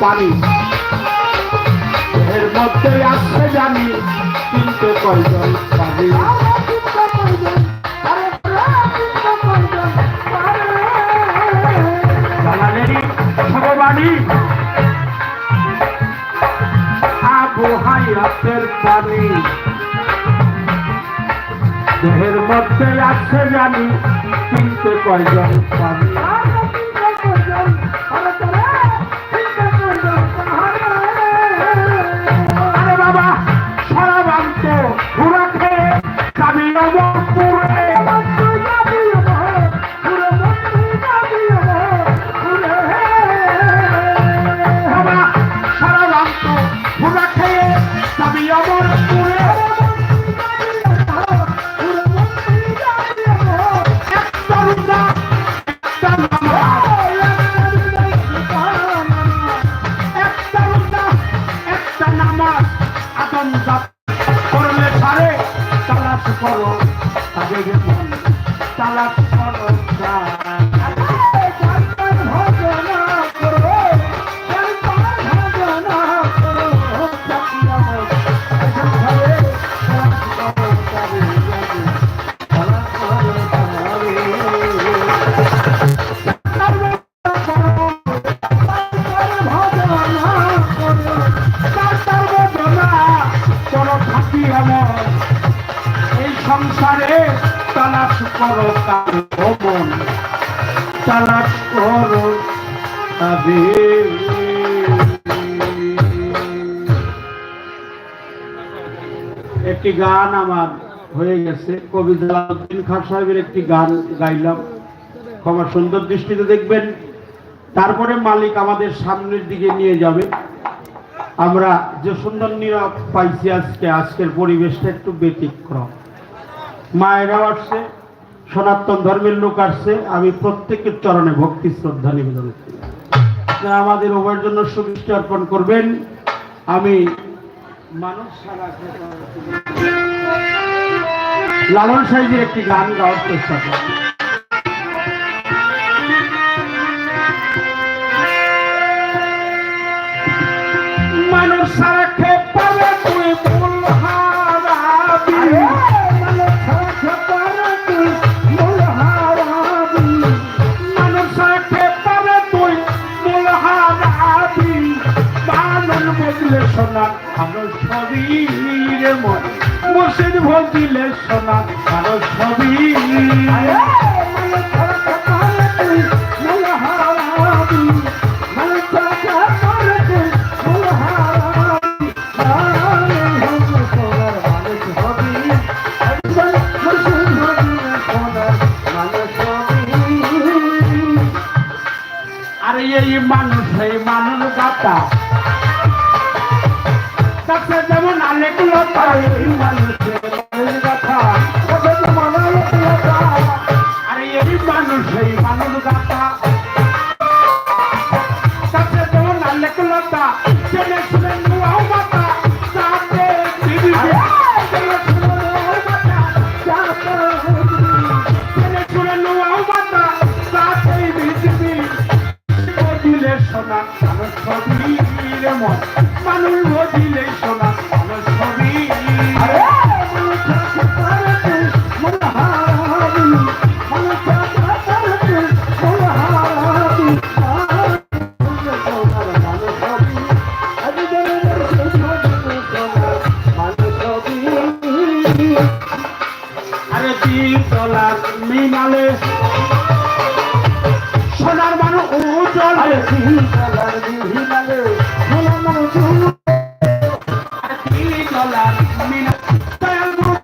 পানি। এর মধ্যে আসছে জানি কিন্তু কয়জন ভগবানী হায়াতের পানি। দেহের মধ্যে আছে জানি কিন্তু কয়জন পানি। করো গেছে তালাশ করো করো কার তাদের একটি গান আমার হয়ে গেছে। কবি জালালউদ্দিন খান সাহেবের একটি গান গাইলাম। ক্ষমা সুন্দর দৃষ্টিতে দেখবেন। তারপরে মালিক আমাদের সামনের দিকে নিয়ে যাবে। আমরা যে সুন্দর নীরব পাইছি আজকে, আজকের পরিবেশটা একটু ব্যতিক্রম। মায়েরাও আসছে। সনাতন ধর্মের লোক আসছে, আমি প্রত্যেকের চরণে ভক্তি, শ্রদ্ধা নিবেদন করি। আমাদের উভয়ের জন্য শুভেচ্ছা অর্পণ করবেন। আমি মানুষ লালন সাহেবের একটি গান গাওয়ার চেষ্টা করি বুঝলে শোনা ভালো শরীরে মন। মুর্শিদ ভজিলে শোনা ভালো শরীর মানুষ মানুষ গাতা তাকে যেমন এই মানুষের গাথা পাই। আরে এই মানুষ এই মানুষ গাতা তাকে যেমন আলেগুলো তা জেনে শুনে নুয়াও মাতা। তাতে দিদিবে জেনে শুনে নুয়াও মাতা। তাতে আরে তিন তলার মিনালে। সোনার মানুষ উজ্জ্বল। আরে তিন তলার মিনালে। সোনার মানুষ তিন তলার মিনালে। দয়াল রূপ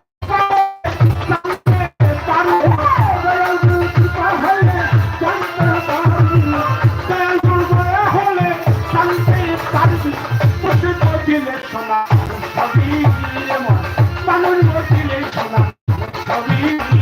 I Amigo.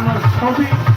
মানুষ ছবি